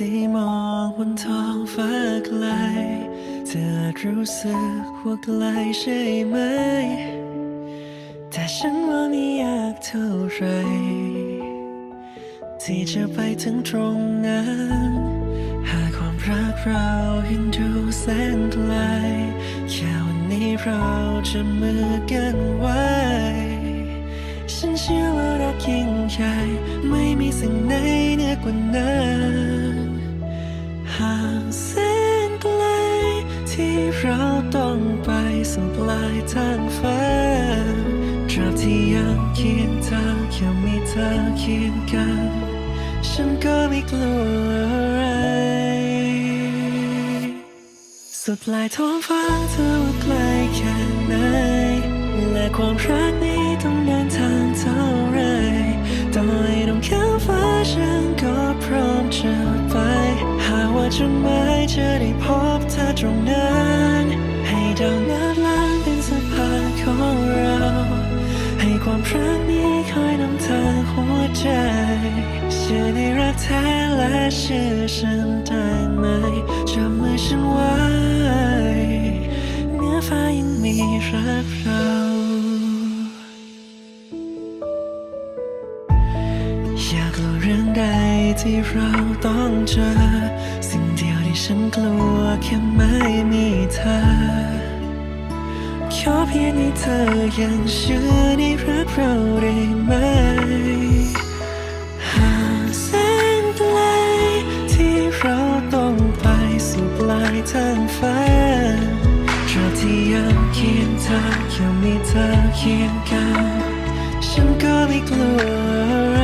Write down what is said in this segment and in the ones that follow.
ที่มองบนท้องฟ้าไกล เธออาจรู้สึกว่าไกลใช่ไหม แต่ฉันว่าไม่ยากเท่าไหรที่จะไปถึงตรงนั้น หากความรักเรายังดูแสนไกล แค่วันนี้เราจะมือกันไว้ฉันเชื่อว่ารักยิ่งใหญ่ไม่มีสิ่งไหนเหนือกว่านั้น สู่ปลายทางฝันตราบที่ยังเคียงเธอแค่มีเธอเคียงกัน ฉันก็ไม่กลัวอะไร สุดปลายท้องฟ้าเธอว่าไกลแค่ไหน และความรักนี้ต้องเดินทางเท่าไรต่อให้ต้องข้ามฟ้าฉันก็พร้อมจะไป หากว่าจะไม่จะได้พบเธอตรงนั้น ให้ดาวนั เชื่อในรักแท้และเชื่อฉันได้ไหมจับมือฉันไว้เนื้อฟ้ายังมีรักเราอยากรู้เรื่องใดที่เราต้องเจอ สิ่งเดียวที่ฉันกลัวแค่ไม่มีเธอขอเพียงให้เธอยังเชื่อในรักเราได้ไหม ทางฝันตราบที่ยังเคียงเธอยังมีเธอเคียงกันฉันก็ไม่กลัวอะไร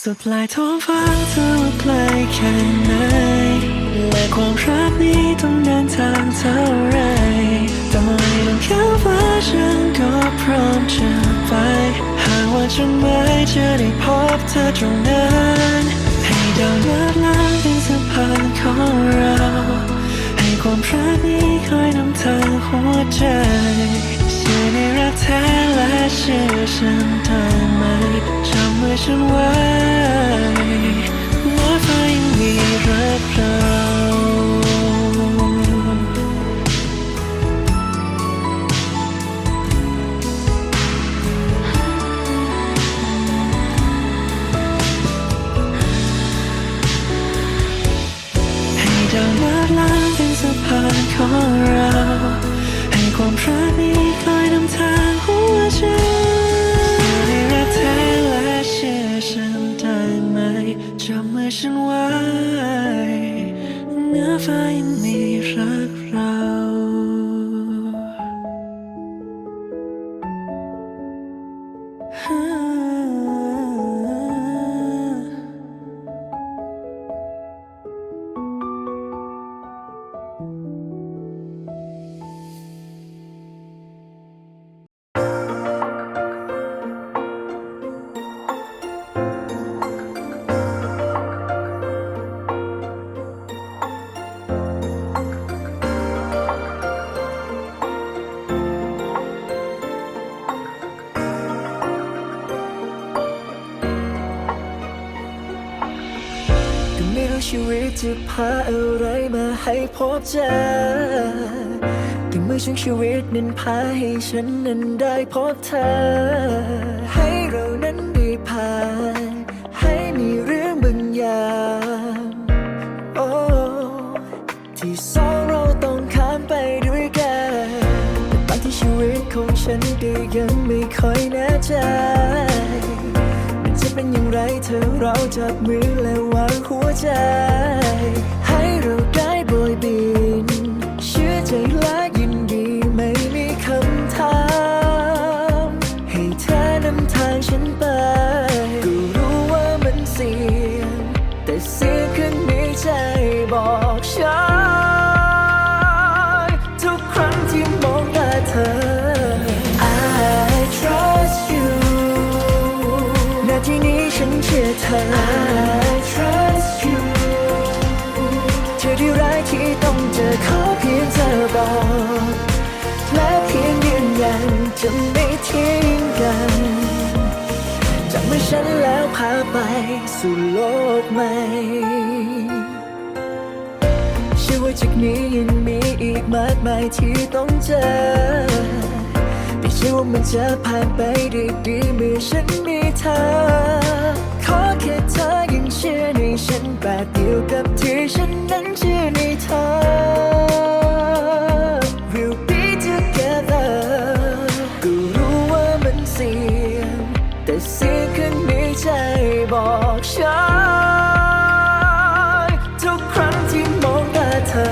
สุดปลายท้องฟ้าเธอว่าไกลแค่ไหนและความรักนี้ต้องเดินทางเท่าไรต่อให้ต้องข้ามฟ้าฉันก็พร้อมจะไปหากว่าจะไม่จะได้พบเธอตรงนั้น ให้ดาวนัดล้าง เป็นสะพานของเรา ให้ความรักนี้คอยนำทางหัวใจเชื่อในรักแท้และเชื่อฉันได้ไหมจำไว้ฉันไว้ว่าเธอยังมีรักเรา จะพาอะไรมาให้พบเจอแต่เมื่อช่วงชีวิตนั้นพาให้ฉันนั้นได้พบเธอ ให้เรานั้นได้ผ่าน ให้มีเรื่องบางอย่างโอ้ที่สองเราต้องข้ามไปด้วยกันแต่บางที่ชีวิตของฉันก็ยังไม่ค่อยแน่ใจ เป็นอย่างไรเธอเราจับมือและวางหัวใจ จะไม่ทิ้งกัน จากมือฉันแล้วพาไปสู่โลกใหม่เชื่อว่าจากนี้ยังมีอีกมากมายที่ต้องเจอแต่เชื่อว่ามันจะผ่านไปได้ดีเมื่อฉันมีเธอ ขอแค่เธอยังเชื่อในฉันแบบเดียวกับที่ฉันนั้นเชื่อในเธอ ใจบอกฉันทุกครั้งที่มองตาเธอ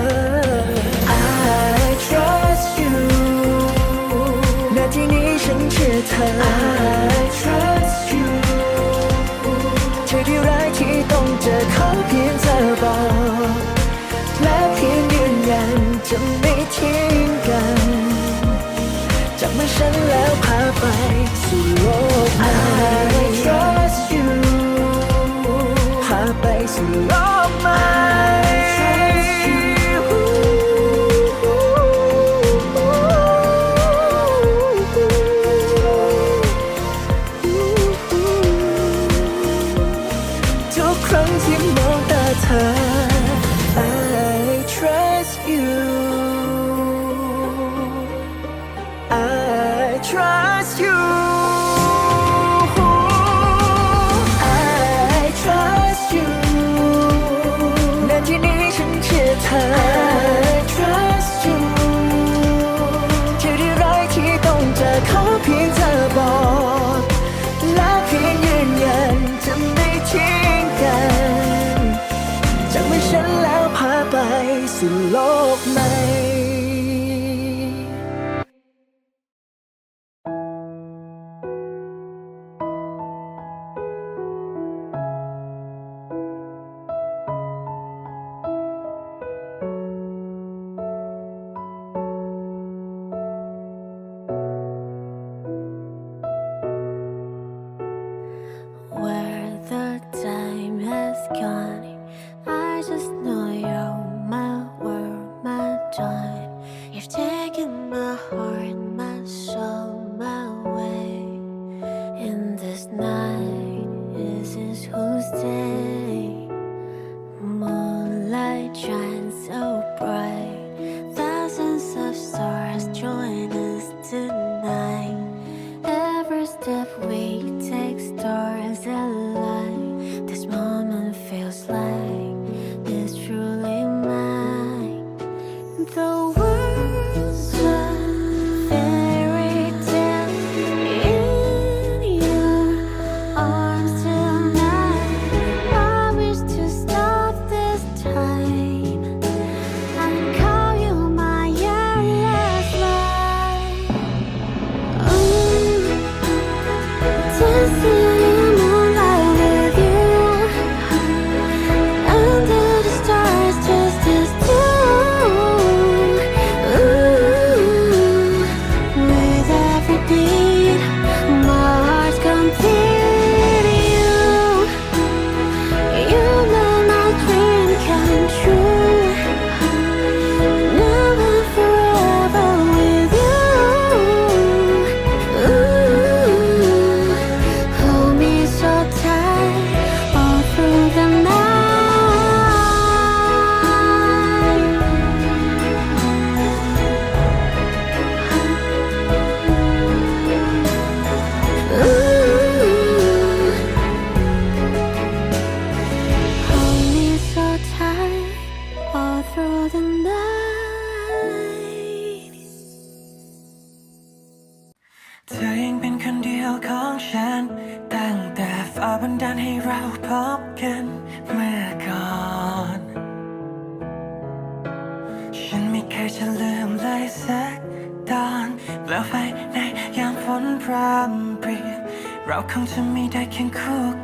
I trust you นาทีนี้ฉันเชื่อเธอ I trust you เธอที่ร้ายที่ต้องเจอเขาเพียง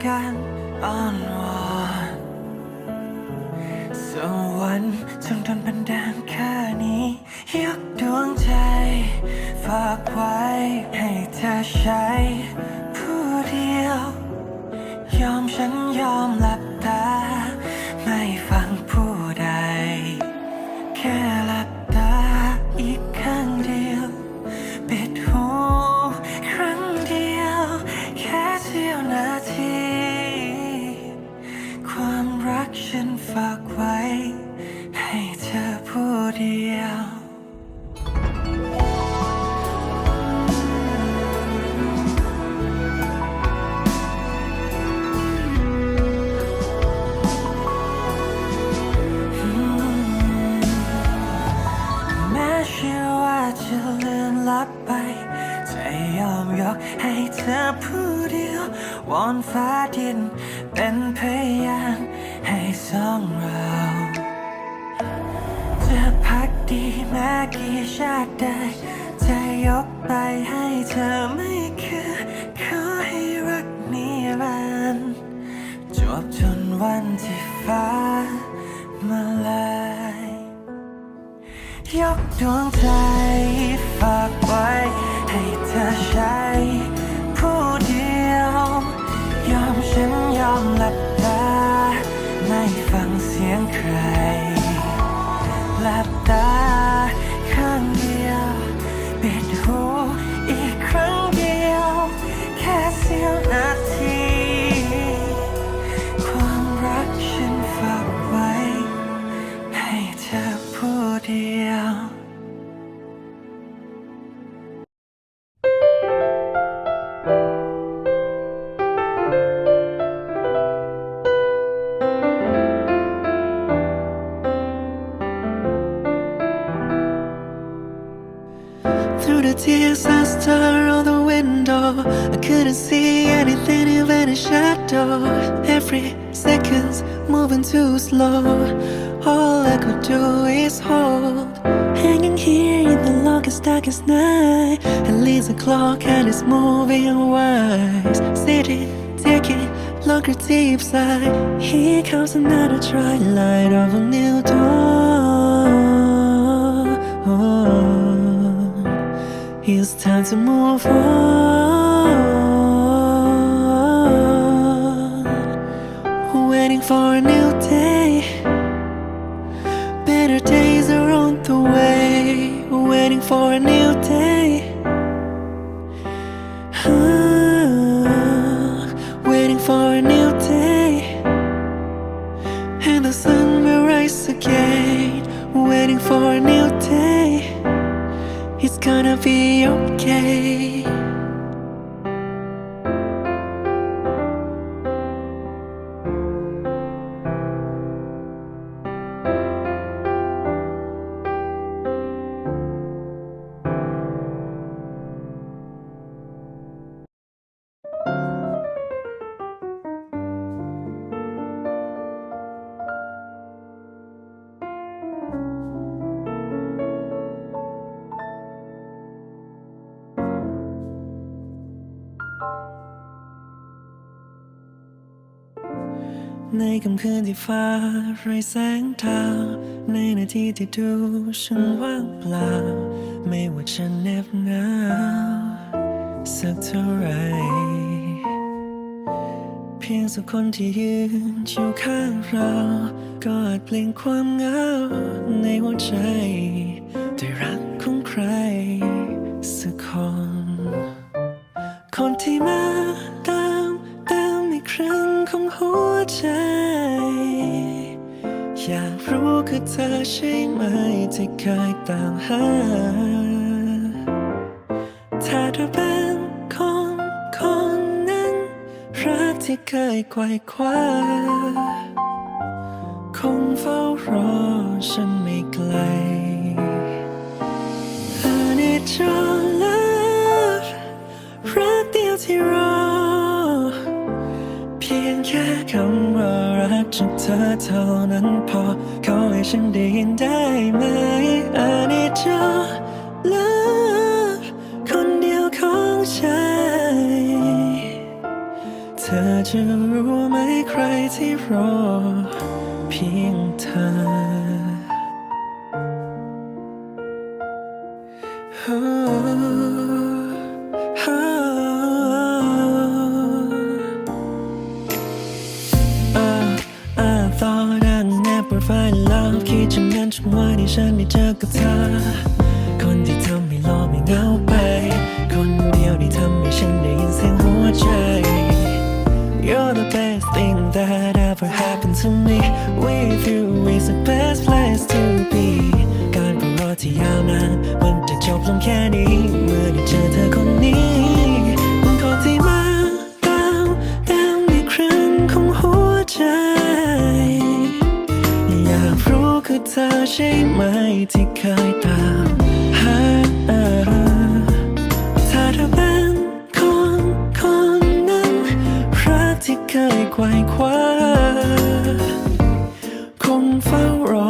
คู่กันอ้อนวอนสวรรค์จงโดนบันดาลแค่นี้ ยกดวงใจ ฝากไว้ ให้เธอใช้ ผู้เดียว ยอมฉันยอมหลับตา อนฟ้าดินเป็นเพลง ไม่ฟังเสียงใครหลับตา moving too slow. All I could do is hold. Hanging here in the longest darkest night. At least the clock and it's moving wise. Taking longer deep sigh Here comes another twilight of a new dawn. It's time to move on. Waiting for a new day. Better days are on the way. Waiting for a new day. Ah, Waiting for a new day. And the sun will rise again. Waiting for a new day. It's gonna be okay. " คืนที่ฟ้าไร้แสงดาวในนาทีที่ดูฉันว่างเปล่า ไม่ว่าจะเหน็บหนาวสักเท่าไร เพียงสักคนที่ยืนอยู่ข้างเรา ก็อาจเปลี่ยนความเหงาในหัวใจด้วยรักของใคร สักคน คนที่มาตามตามอีกครั้งของหัวใจ รู้คือเธอใช่ไหมที่เคยตามหา ถ้าเธอเป็นคนคนนั้น รักที่เคยไขว่คว้า คงเฝ้ารอฉันไม่ไกล เธอเท่านั้นพอขอให้ฉันได้ยินได้ไหม I need your love คนเดียวของฉันเธอจะรู้ไหมใครที่รอ เพียงเธอ ความคิดอย่งนั้นฉันว่าในฉันได้เจอกับเธอ คนที่ทำให้รอไม่เหงาไป คนเดียวที่ทำให้ฉันได้ยินเสียงหัวใจ You're the best thing that ever happened to me With you is the best place to be การรอที่ยาวนานมันจะจบลงแค่นี้ เมื่อได้เจอเธอคนนี้ เธอใช่ไหมที่เคยตามหาถ้าเธอเป็นคนคนนั้นรักที่เคยไขว่คว้าคงเฝ้ารอ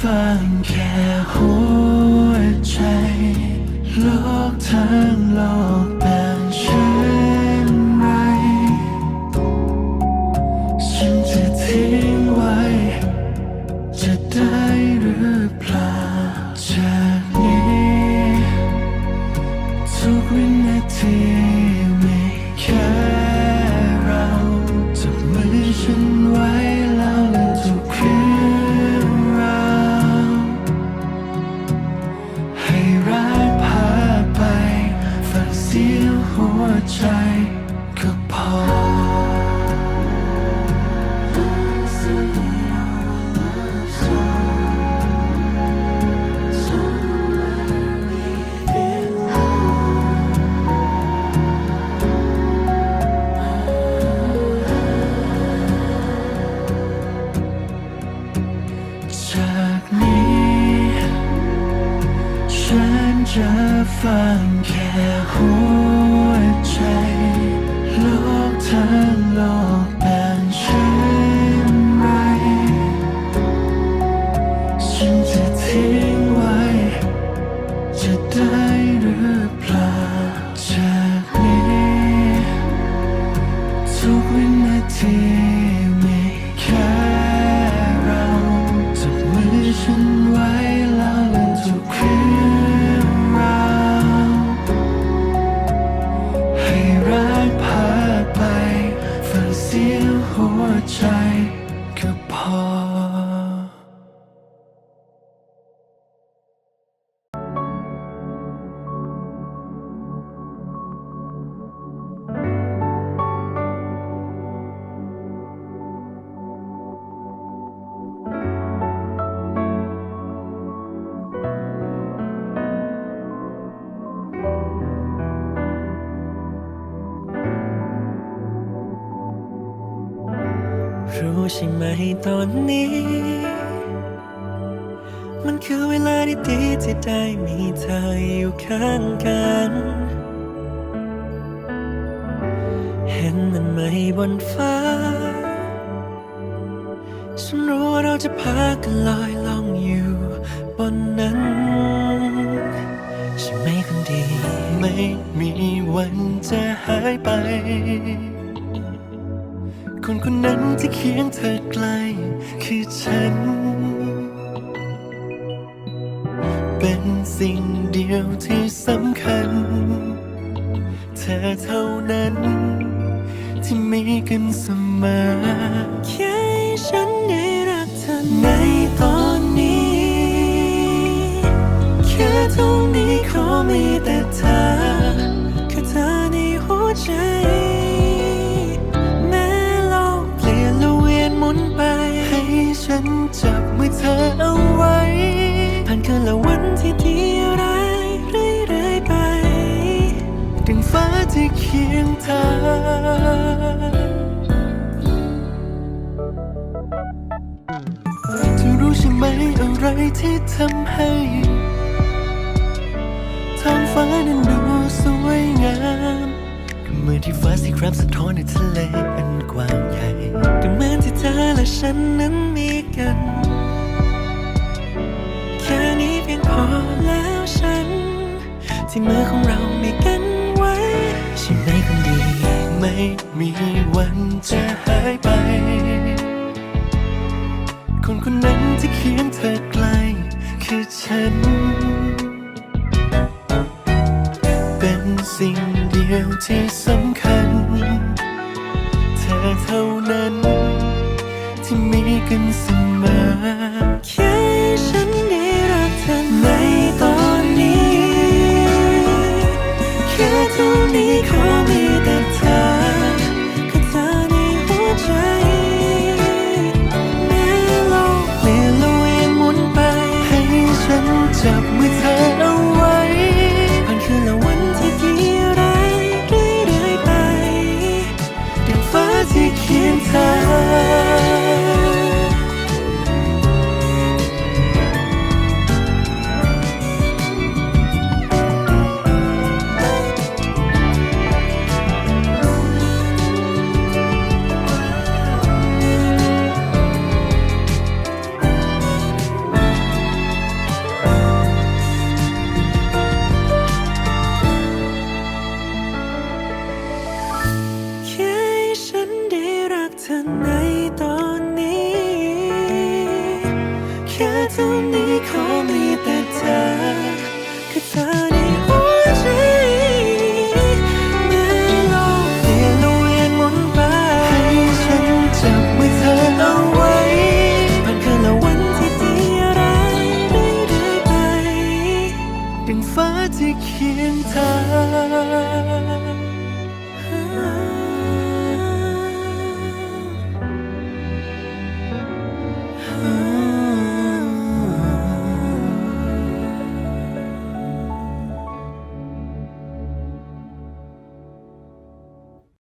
find หัวใจก็พอ รู้ใช่ไหมตอนนี้ มันคือเวลาที่ดีที่ได้มีเธออยู่ข้างกัน เห็นมันไหมบนฟ้า ฉันรู้ว่าเราจะพากันลอยล่องอยู่บนนั้นใช่ไหมคนดี ไม่มีวันจะหายไป ที่เคียงเธอไกลคือฉัน เป็นสิ่งเดียวที่สำ ที่ฟ้าสีครามสะท้อนในทะเลอันกว้างใหญ่ก็เหมือนที่เธอและฉันนั้นมีกัน แค่นี้เพียงพอแล้วฉัน ที่มือของเรามีกันไว้ใช่ไหมคนดี ไม่มีวันจะหายไป คนคนนั้นที่เคียงเธอไกล คือฉัน สิ่งเดียวที่สำคัญ เธอเท่านั้น ที่มีกันเสมอ รั